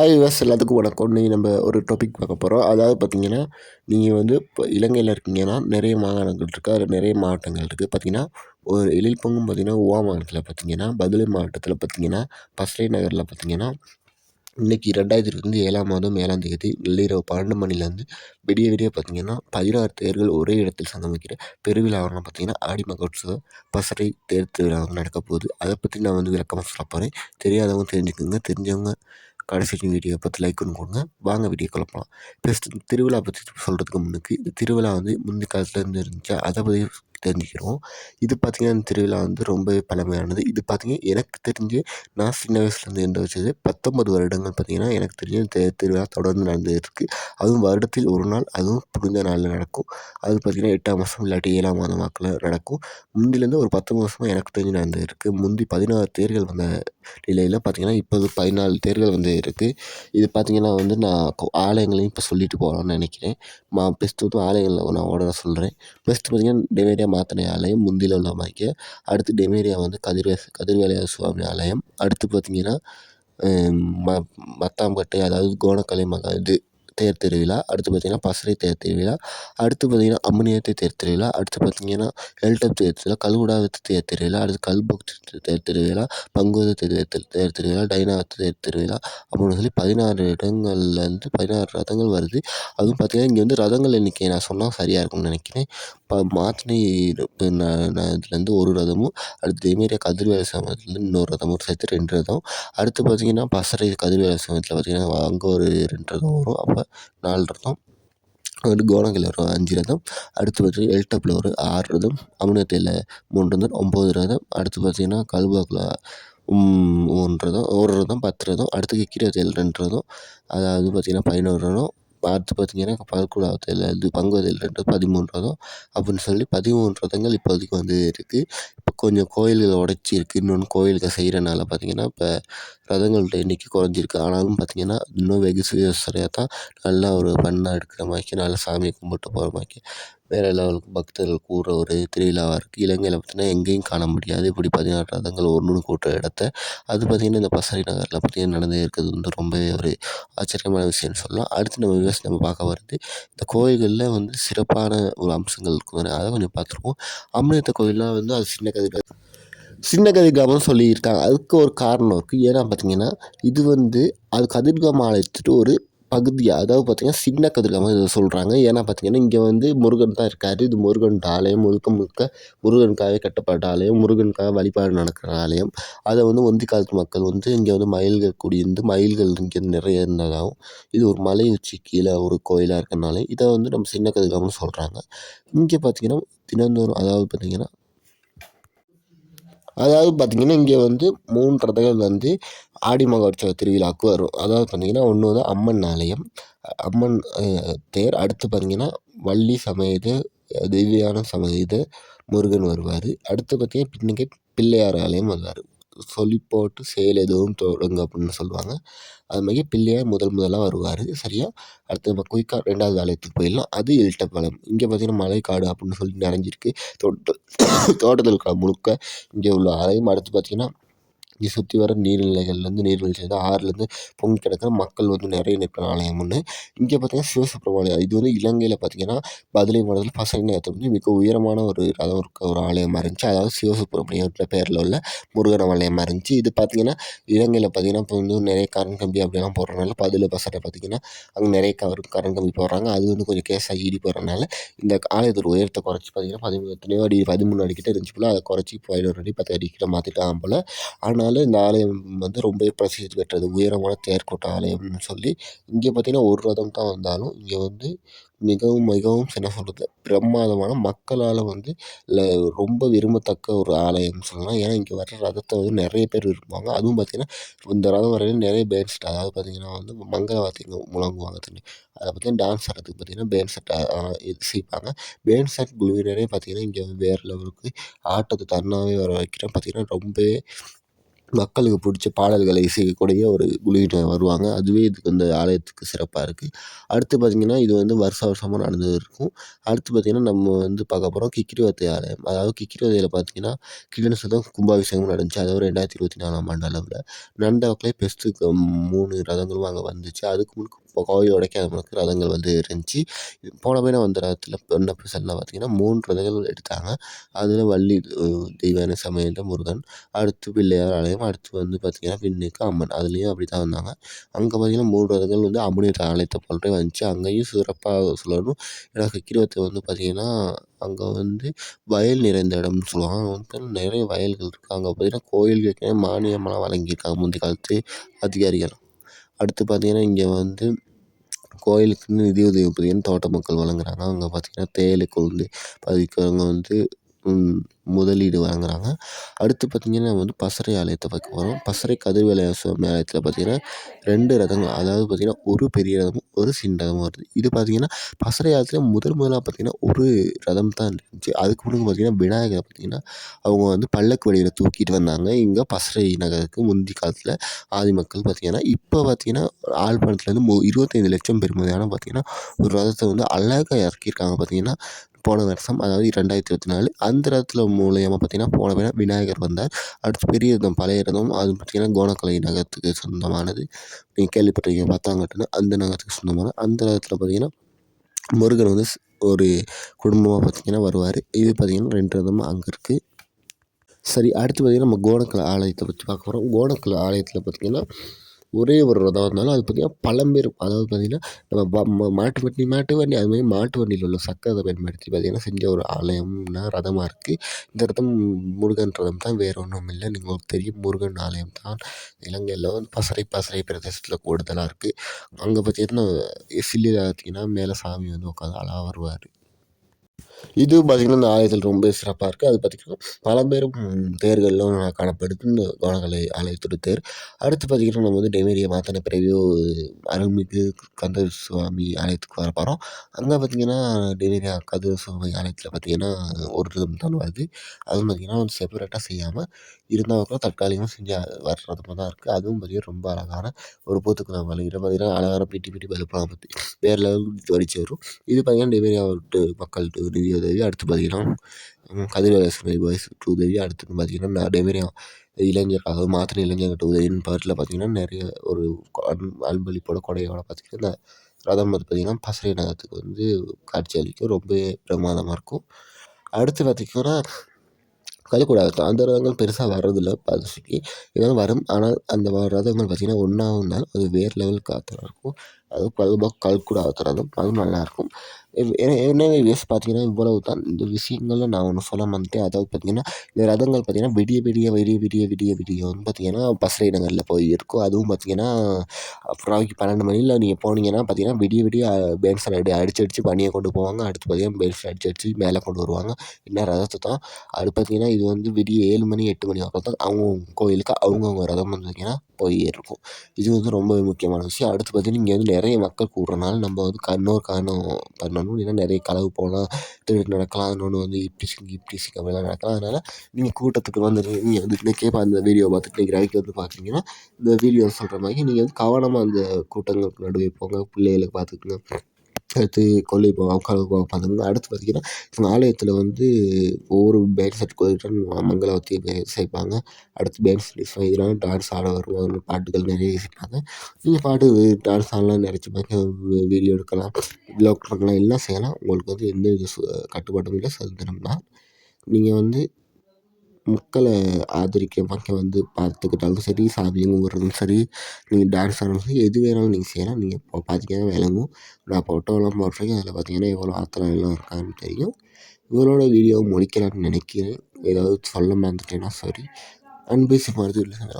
ஆய்வஸ் எல்லாத்துக்கும் வணக்கம். இன்றைக்கி நம்ம ஒரு டாபிக் பார்க்க போகிறோம் அதாவது பார்த்திங்கன்னா நீங்கள் வந்து இப்போ இலங்கையில் இருக்கீங்கன்னா நிறைய மாகாணங்கள் இருக்குது அதில் நிறைய மாவட்டங்கள் இருக்குது பார்த்திங்கன்னா ஒரு எழில் பொங்கும் பார்த்திங்கன்னா உவா மாவட்டத்தில் பார்த்திங்கன்னா பதுளை மாவட்டத்தில் பார்த்திங்கன்னா பஸ்ரை நகரில் பார்த்திங்கன்னா இன்றைக்கி ரெண்டாயிரத்தி இருபத்தி ஏழாம் மாதம் ஏழாம் தேதி நள்ளிரவு பன்னெண்டு மணிலேருந்து விடிய விடிய பார்த்திங்கன்னா பதினாறு தேர்கள் ஒரே இடத்தில் சங்கமிக்கிற பெருவிழாவெல்லாம் பார்த்திங்கன்னா ஆடி மகோத்சவ பசறை தேர் திருவிழா நடக்க போகுது. அதை பற்றி நான் வந்து விளக்கமாக சொல்ல போகிறேன் தெரியாதவங்க தெரிஞ்சுக்கோங்க. தெரிஞ்சவங்க கடைசி வீடியோ பார்த்து லைக் ஒன்று கொடுங்க. வாங்க வீடியோ கிளப்பலாம். ஃபஸ்ட்டு திருவிழா பற்றி சொல்கிறதுக்கு முன்னுக்கு இந்த திருவிழா வந்து முந்தைய காலத்துலேருந்து இருந்துச்சா அதை பற்றி தெரிஞ்சுக்கிறோம். இது பார்த்திங்கன்னா இந்த திருவிழா வந்து ரொம்பவே பழமையானது. இது பார்த்திங்கன்னா எனக்கு தெரிஞ்சு நான் சின்ன வயசுலேருந்து இருந்து வச்சது பத்தொம்பது வருடங்கள் பார்த்திங்கன்னா எனக்கு தெரிஞ்சு திருவிழா தொடர்ந்து நடந்துகிட்ருக்கு. இருக்குது அதுவும் வருடத்தில் ஒரு நாள் அதுவும் புனித நாளில் நடக்கும். அது பார்த்திங்கன்னா எட்டாம் மாதம் இல்லாட்டி ஏழாம் மாதம் வாக்கில் நடக்கும். முந்திலேருந்து ஒரு பத்து வருஷமாக எனக்கு தெரிஞ்சு நடந்துகிட்ருக்கு. இருக்குது முந்தி பதினாறு தேர்கள் வந்த நிலையில் பார்த்திங்கன்னா இப்போது பதினாலு தேர்கள் வந்து இருக்குது இது பார்த்திங்கன்னா வந்து நான் ஆலயங்களையும் இப்போ சொல்லிட்டு போகலான்னு நினைக்கிறேன். மா பெஸ்ட்டு வந்து ஆலயங்களில் நான் ஓட சொல்கிறேன் பெஸ்ட்டு பார்த்திங்கன்னா டெமேரியா மாத்தனை ஆலயம் முந்தியில் உள்ள மாதிரிக்கு அடுத்து டெமேரியா வந்து கதிர்வே கதிர்வேலையா சுவாமி ஆலயம். அடுத்து பார்த்திங்கன்னா ம மத்தாம்பட்டை அதாவது கோணக்கலை மகா இது தேர் திருவிழா அடுத்து பார்த்திங்கன்னா பசறை தேர் திருவிழா அடுத்து பார்த்திங்கன்னா அம்மனியத்தை தேர் திருவிழா அடுத்து பார்த்திங்கன்னா எல்டப் தேர் திருவிழா கல்குடாவத்து தேர் திருவிழா அடுத்து கல்பொக்து தேர் திருவிழா பங்குவது தேர் தேர் திருவிழா டைனாவத்து தேர் திருவிழா அப்படின்னு சொல்லி பதினாறு இடங்கள்லேருந்து பதினாறு ரதங்கள் வருது. அதுவும் பார்த்திங்கன்னா இங்கே வந்து ரதங்கள் எண்ணிக்கை நான் சொன்னால் சரியாக இருக்கும்னு நினைக்கிறேன். இப்போ மாத்தினை இதுலேருந்து ஒரு ரதமும் அடுத்து இதேமாரி கதிர்வேல சமயத்துலேருந்து இன்னொரு ரதமும் சேர்த்து ரெண்டு ரதம். அடுத்து பார்த்திங்கன்னா பசறை கதிர்வேல சமயத்தில் பார்த்திங்கன்னா அங்கே ஒரு ரெண்டு ரதம் வரும். அப்போ நாலு ரதம் வந்து கோணங்கில் ஒரு அஞ்சு ரதம் அடுத்து பார்த்தீங்கன்னா எல்டப்பில் ஒரு ஆறு ரதம் அமுனத்தையில் மூணு ரதம் ஒம்பது ரதம் அடுத்து பார்த்திங்கன்னா கல்பாக்கில் மூணு ரதம் ஒரு ரதம் பத்து ரதம் அடுத்து கிக்கிரத்தில் ரெண்டு ரதம் அதாவது பார்த்திங்கன்னா பதினோரு ரதம் அடுத்து பார்த்திங்கன்னா பல்குடாவத்தில் இது பங்குவதில் ரெண்டு பதிமூணு ரதம் அப்படின்னு சொல்லி பதிமூணு ரதங்கள் இப்போதைக்கு வந்து இருக்குது இப்போ கொஞ்சம் கோயில்களை உடச்சி இருக்குது இன்னொன்று கோயிலுக்கு செய்கிறனால பார்த்திங்கன்னா இப்போ ரதங்களோட எண்ணிக்கை குறைஞ்சிருக்கு. ஆனாலும் பார்த்திங்கன்னா இன்னும் வெகு சிறையாக தான் நல்லா ஒரு ஃபன்னாக எடுக்கிற மாதிரிக்கி நல்லா சாமியை கும்பிட்டு போகிற மாதிரிக்கி வேறு லெவலுக்கு பக்தர்கள் கூடுற ஒரு திருவிழாவாக இருக்குது இலங்கையில் பார்த்திங்கன்னா எங்கேயும் காண முடியாது. இப்படி பதினாறு ரதங்கள் ஒன்று கூட்டுற இடத்த. அது பார்த்திங்கன்னா இந்த பசறை நகரில் பார்த்திங்கன்னா நடந்தே இருக்கிறது வந்து ரொம்பவே ஒரு ஆச்சரியமான விஷயம்னு சொல்லலாம். அடுத்து நம்ம விவசாயம் நம்ம பார்க்க வருது இந்த கோயில்களில் வந்து சிறப்பான ஒரு அம்சங்கள் இருக்கும் அதை கொஞ்சம் பார்த்துருப்போம். அம்மையத்த கோயிலெலாம் வந்து அது சின்ன கதை சின்ன கதிர்காமம்னு சொல்லியிருக்காங்க. அதுக்கு ஒரு காரணம் இருக்குது ஏன்னா பார்த்திங்கன்னா இது வந்து அது கதிர்காம ஆலயத்துட்டு ஒரு பகுதியாக அதாவது பார்த்திங்கன்னா சின்ன கதிர்காமம் இதை சொல்கிறாங்க ஏன்னா பார்த்திங்கன்னா இங்கே வந்து முருகன் தான் இருக்கார். இது முருகன் ஆலயம். முழுக்க முழுக்க முருகனுக்காகவே கட்டப்பட்ட ஆலயம். முருகனுக்காக வழிபாடு நடக்கிற ஆலயம். அதை வந்து ஒந்தி காலத்து மக்கள் வந்து இங்கே வந்து மயில்கள் குடியிருந்து மயில்கள் இங்கே நிறைய இருந்ததாகவும் இது ஒரு மலை உச்சி கீழே ஒரு கோயிலாக இருக்கனாலே இதை வந்து நம்ம சின்ன கதிர்காமம்னு சொல்கிறாங்க இங்கே பார்த்திங்கன்னா தினந்தோறும் அதாவது பார்த்திங்கன்னா அதாவது பார்த்திங்கன்னா இங்கே வந்து மூன்று ரதங்கள் வந்து ஆடி மகோற்சவ திருவிழாவுக்கு வரும். அதாவது பார்த்திங்கன்னா ஒன்று வந்து அம்மன் ஆலயம் அம்மன் தேர். அடுத்து பார்த்திங்கன்னா வள்ளி சமேத திவ்யான சமேத முருகன் வருவார். அடுத்து பார்த்திங்கன்னா பின்னுக்கு பிள்ளையார் ஆலயம் வருவார். சொல்லி போட்டு செயல் எதுவும் தொடங்க அப்படின்னு சொல்லுவாங்க. அது மாதிரி பிள்ளையார் முதல் முதலாக வருவார். சரியா? அடுத்து நம்ம குயிக்காக ரெண்டாவது ஆலயத்துக்கு போயிடலாம். அது எல்ட்டப்பாளையம் இங்கே பார்த்திங்கன்னா மலைக்காடு அப்படின்னு சொல்லி நிறைஞ்சிருக்கு. தோட்ட தோட்டத்தில் முழுக்க இங்கே உள்ள ஆலயம். அடுத்து பார்த்திங்கன்னா இங்கே சுற்றி வர நீர்நிலைகள்லேருந்து நீர்வீழ்ச்சிலேருந்து ஆறுலேருந்து பொங்கி கிடக்கிற மக்கள் வந்து நிறைய நிற்கிற ஆலயம் ஒன்று இங்கே பார்த்திங்கன்னா சிவசுப்ரமணியம் இது வந்து இலங்கையில் பார்த்திங்கன்னா பதிலை மாவட்டத்தில் பசங்க நேரத்தில் வந்து மிக உயரமான ஒரு ரதம் இருக்க ஒரு ஆலயமாக இருந்துச்சு. அதாவது சிவசுப்ரமணியன்ற பேரில் உள்ள முருகன் ஆலயமாக இருந்துச்சு. இது பார்த்திங்கன்னா இலங்கையில் பார்த்திங்கன்னா இப்போ வந்து நிறைய கரண்ட் கம்பி அப்படிலாம் போடுறதுனால பதில் பசறை பார்த்திங்கன்னா அங்கே நிறைய கவர் கரண்ட் கம்பி போடுறாங்க. அது வந்து கொஞ்சம் கேஸாக ஈடி போடுறதுனால இந்த ஆலயத்தோட உயரத்தை குறைச்சி பார்த்திங்கன்னா பதிமூணு எத்தனையோ அடி பதிமூணு அடிக்கிட்ட இருந்துச்சு போல். அதை குறைச்சி பதினோரு அடி பத்து அடிக்கிட்ட மாற்றிட்டான் போல். ஆனால் அதனால இந்த ஆலயம் வந்து ரொம்பவே பிரசித்தி பெற்றது. உயரமான தேர்கோட்டை ஆலயம்னு சொல்லி இங்கே பார்த்திங்கன்னா ஒரு ரதம் தான் வந்தாலும் இங்கே வந்து மிகவும் மிகவும் என்ன சொல்கிறது பிரமாதமான மக்களால் வந்து இல்லை ரொம்ப விரும்பத்தக்க ஒரு ஆலயம்னு சொல்லலாம். ஏன்னா இங்கே வர்ற ரதத்தை வந்து நிறைய பேர் விரும்புவாங்க. அதுவும் பார்த்திங்கன்னா இந்த ரதம் வரையில நிறைய பேன் செட் அதாவது பார்த்திங்கன்னா வந்து மங்கள முழங்குவாங்க தண்ணி அதை பார்த்திங்கன்னா டான்ஸ் ஆடுறதுக்கு பார்த்திங்கன்னா பேன் செட் இசைப்பாங்க பேன் செட் குழுவினரே பார்த்திங்கன்னா இங்கே வேறு லெவலுக்கு ஆட்டத்தை தன்னாகவே வர வைக்கிறேன். பார்த்திங்கன்னா ரொம்பவே மக்களுக்கு பிடிச்ச பாடல்களை இசைக்கக்கூடிய ஒரு குழுவினர் வருவாங்க. அதுவே இதுக்கு இந்த ஆலயத்துக்கு சிறப்பாக இருக்குது அடுத்து பார்த்திங்கன்னா இது வந்து வருஷா வருஷமாக நடந்துகிட்டு இருக்கும். அடுத்து பார்த்திங்கன்னா நம்ம வந்து பார்க்க போகிறோம் கிக்கிரிவத்தை ஆலயம். அதாவது கிக்கிரிவத்தையில் பார்த்திங்கன்னா கிருஷ்ண கும்பாபிஷேகம் நடந்துச்சு. அதாவது ரெண்டாயிரத்தி இருபத்தி நாலாம் ஆண்டு அளவில். நடந்த பெஸ்ட்டுக்கு மூணு ரதங்களும் அங்கே வந்துச்சு. அதுக்கு முன் இப்போ கோவில் உடைக்காத ரதங்கள் வந்து இருந்துச்சு. போன முறை வந்த ரதத்தில் என்ன பிரச்சனை பார்த்திங்கன்னா மூணு ரதங்கள் எடுத்தாங்க. அதில் வள்ளி தெய்வானை சமேத முருகன் அடுத்து பிள்ளையார் ஆலயம் அடுத்து வந்து பார்த்திங்கன்னா பின்னுக்கு அம்மன். அதுலேயும் அப்படி தான் வந்தாங்க. அங்கே பார்த்திங்கன்னா மூன்று ரதங்கள் வந்து அம்மனியோட ஆலயத்தை போலவே வந்துச்சு. அங்கேயும் சிறப்பாக சொல்லணும். ஏன்னா கிக்கிரிவத்தை வந்து பார்த்திங்கன்னா அங்கே வந்து வயல் நிறைந்த இடம்னு சொல்லுவாங்க. அங்கே வந்து நிறைய வயல்கள் இருக்குது அங்கே பார்த்திங்கன்னா கோயில்களுக்கு மானியமெல்லாம் வழங்கியிருக்காங்க முந்தைய காலத்து அதிகாரிகள். அடுத்து பார்த்திங்கன்னா இங்கே வந்து கோயிலுக்குன்னு நிதி உதவி பார்த்திங்கன்னா தோட்ட மக்கள் வழங்குறாங்க. அங்கே பார்த்திங்கன்னா தேயிலை கொழுந்து பதிக்கிறவங்க வந்து முதலீடு வழங்குறாங்க அடுத்து பார்த்திங்கன்னா வந்து பசறை ஆலயத்தை பார்க்க போகிறோம் பசறை கதிர்வேல சுவாமி ஆலயத்தில் பார்த்திங்கன்னா ரெண்டு ரதங்கள் அதாவது பார்த்திங்கன்னா ஒரு பெரிய ரதமும் ஒரு சின்ன ரதமும் வருது. இது பார்த்திங்கன்னா பசறை ஆலயத்தில் முதல் முதலாக பார்த்திங்கன்னா ஒரு ரதம் தான் இருந்துச்சு. அதுக்கு முன்னாடி பார்த்திங்கன்னா விநாயகரை பார்த்திங்கன்னா அவங்க வந்து பல்லக்கு வழியில் தூக்கிட்டு வந்தாங்க. இங்கே பசறை நகருக்கு முந்தி காலத்தில் ஆதி மக்கள் பார்த்திங்கன்னா இப்போ பார்த்திங்கன்னா ஆழ்பணத்துலேருந்து மு இருபத்தைந்து லட்சம் பெறுமதியான பார்த்திங்கன்னா ஒரு ரதத்தை வந்து அழகாக இறக்கியிருக்காங்க பார்த்திங்கன்னா போன வருஷம் அதாவது ரெண்டாயிரத்தி இருபத்தி நாலு அந்த ரதத்தில் மூலியமாக பார்த்திங்கன்னா போன முறை விநாயகர் வந்தார். அடுத்து பெரிய ரதம் பழைய ரதம் அது பார்த்திங்கன்னா கோணக்கலை நகரத்துக்கு சொந்தமானது. நீங்கள் கேள்விப்பட்டிருக்கீங்க பத்தாங்கட்டுன்னு அந்த நகரத்துக்கு சொந்தமான அந்த ரதத்தில் பார்த்திங்கன்னா முருகன் வந்து ஒரு குடும்பமாக பார்த்திங்கன்னா வருவார். இது பார்த்திங்கன்னா ரெண்டு ரதமாக அங்கே இருக்குது சரி அடுத்து பார்த்திங்கன்னா நம்ம கோணக்கலை ஆலயத்தை பற்றி பார்க்க போகிறோம் கோணக்கலை ஆலயத்தில் பார்த்திங்கன்னா ஒரே ஒரு ரதம் இருந்தாலும் அது பார்த்திங்கன்னா பழம்பெரும் அதாவது பார்த்திங்கன்னா நம்ம மாட்டு வண்டி மாட்டு வண்டி அதுமாதிரி மாட்டு வண்டியில் உள்ள சக்கரத்தை பயன்படுத்தி பார்த்திங்கன்னா செஞ்ச ஒரு ஆலயம்னா ரதமாக இருக்குது இந்த ரதம் முருகன் ரதம் தான் வேறு ஒன்றும் இல்லை. உங்களுக்கு தெரியும் முருகன் ஆலயம் தான். இலங்கையில் வந்து பசறை பசறை பிரதேசத்தில் கூடுதலாக இருக்குது அங்கே பார்த்திங்கன்னா சில்லியில் பார்த்திங்கன்னா மேலே சாமி வந்து உட்காந்து அழகாக வருவார் இது பார்த்திங்கன்னா இந்த ஆலயத்தில் ரொம்ப சிறப்பாக இருக்குது அது பார்த்திங்கன்னா பழம்பெரும் தேர்கள்லாம் காணப்படுது இந்த கோணக்கலை ஆலயத்தோட தேர் அடுத்து பார்த்திங்கன்னா நம்ம வந்து டெமேரிய மாத்தான பிறவியோ அருள்மிகு கந்த சுவாமி ஆலயத்துக்கு வர போகிறோம் அங்கே பார்த்திங்கன்னா டெமேரியா கந்த சுவாமி ஆலயத்தில் பார்த்திங்கன்னா ஒரு ரதம் தான் வருது அதுவும் பார்த்திங்கன்னா வந்து செப்பரேட்டாக செய்யாமல் இருந்தால் கூட தற்காலிகமாக செஞ்சு வர தான் இருக்குது அதுவும் பார்த்திங்கன்னா ரொம்ப அழகான ஒரு பூத்துக்குளம் வழியில் பார்த்திங்கன்னா அழகான பிட்டி பிட்டி பல்பெலாம் பற்றி வேறு லெவல் ஜொலிச்சு வரும் இது பார்த்திங்கன்னா டெமேரியா மக்கள் நிதி உதவி அடுத்து பார்த்திங்கன்னா கதிரவேசன் பாய்ஸ் உதவி அடுத்து பார்த்திங்கன்னா நிறைய இளைஞர் அதாவது மாத்திரை இளைஞர்கிட்ட உதவின்னு பாட்டில் பார்த்திங்கன்னா நிறைய ஒரு அன்பளிப்போட கொடையோட பார்த்திங்கன்னா இந்த ரதம் வந்து பார்த்திங்கன்னா பசறை நகரத்துக்கு வந்து காட்சி அளிக்கும் ரொம்ப பிரமாதமாக இருக்கும். அடுத்து பார்த்திங்கன்னா கலிக்குடாகட்டும் அந்த ரதங்கள் பெருசாக வர்றதில்ல பரிசுக்கு இதெல்லாம் வரும். ஆனால் அந்த ரதங்கள் பார்த்திங்கன்னா ஒன்றாவும் இருந்தாலும் அது வேறு லெவல் காற்றுல இருக்கும். அது கல்பாக் கல்குடா ரதம். அதுவும் நல்லாயிருக்கும் என்ன வியூஸ் பார்த்தீங்கன்னா இவ்வளவு தான். இந்த விஷயங்களில் நான் ஒன்று சொல்ல மாட்டேன் அதாவது பார்த்தீங்கன்னா இந்த ரதங்கள் பார்த்தீங்கன்னா விடிய விடிய விடிய விடிய விடிய விடிய வந்து பார்த்தீங்கன்னா பஸ்ரை நகரில் போய் இருக்கும். அதுவும் பார்த்தீங்கன்னா ராவிக்கு பன்னெண்டு மணியில் நீங்கள் போனீங்கன்னா பார்த்தீங்கன்னா விடிய விடிய பேன்ஸில் அடி அடிச்சு அடித்து பனியை கொண்டு போவாங்க. அடுத்து பார்த்தீங்கன்னா பேன்ஸில் அடிச்சு அடிச்சு மேலே கொண்டு வருவாங்க. என்ன ரதத்தை தான்? அது பார்த்தீங்கன்னா இது வந்து விடிய ஏழு மணி எட்டு மணி வரைக்கும் தான் அவங்கவுங்க கோயிலுக்கு அவங்கவுங்க ரதம் வந்து பார்த்தீங்கன்னா போய் இருக்கும் இது வந்து ரொம்ப முக்கியமான விஷயம். அடுத்து பார்த்தீங்கன்னா இங்கே வந்து நிறைய மக்கள் கூடுறனால நம்ம வந்து இன்னொரு காரணம் பண்ணணும் ஏன்னா நிறைய களவு போகலாம் திருட்டு நடக்கலாம். இன்னொன்று வந்து இப்படி சிங்கி இப்படி அப்படிலாம் நடக்கலாம். அதனால் நீங்கள் கூட்டத்துக்கு வந்து நீங்கள் வந்து இன்றைக்கே அந்த வீடியோ பார்த்துட்டு நீங்கள் ரைக்கு வந்து பார்த்தீங்கன்னா இந்த வீடியோ சொல்கிற மாதிரி நீங்கள் வந்து கவனமாக அந்த கூட்டங்களுக்கு நடுவே போங்க. பிள்ளைகளுக்கு பார்த்துக்குங்க அடுத்து கொல்லை போவோம் களவு போவோம் பார்த்துக்கோங்க அடுத்து பார்த்திங்கன்னா ஆலயத்தில் வந்து ஒவ்வொரு பேண்ட் செட் கோயில்கள் மங்களவத்தி சேர்ப்பாங்க அடுத்து பேண்ட் செட் இதெல்லாம் டான்ஸ் ஆட வருவாங்க பாட்டுகள் நிறைய இசைப்பாங்க. நீங்கள் பாட்டு டான்ஸ் ஆடலாம் நினச்சி மாதிரி வீடியோ எடுக்கலாம் விலாக் பண்ணலாம் எல்லாம் செய்யலாம். உங்களுக்கு வந்து எந்த வித கட்டுப்பாடும் இல்லை. சுதந்திரம் தான் நீங்கள் வந்து மக்களை ஆதரிக்க மக்கள் வந்து பார்த்துக்கிட்டாலும் சரி சாமி கும்பிட்றதும் சரி நீங்கள் டான்ஸ் ஆடுறதும் சரி எது வேணாலும் நீங்கள் செய்யலாம். நீங்கள் இப்போ பார்த்தீங்கன்னா விளங்கும். நான் ஃபோட்டோலாம் போட்டிருக்கேன். அதில் பார்த்தீங்கன்னா எவ்வளோ ஆத்திரம் எல்லாம் இருக்கான்னு தெரியும். இவரோட வீடியோவை முடிக்கலாம்னு நினைக்கிறேன். ஏதாவது சொல்ல மறந்துட்டேன்னா சாரி அன்பேசி சிமாரது இல்லை சார்.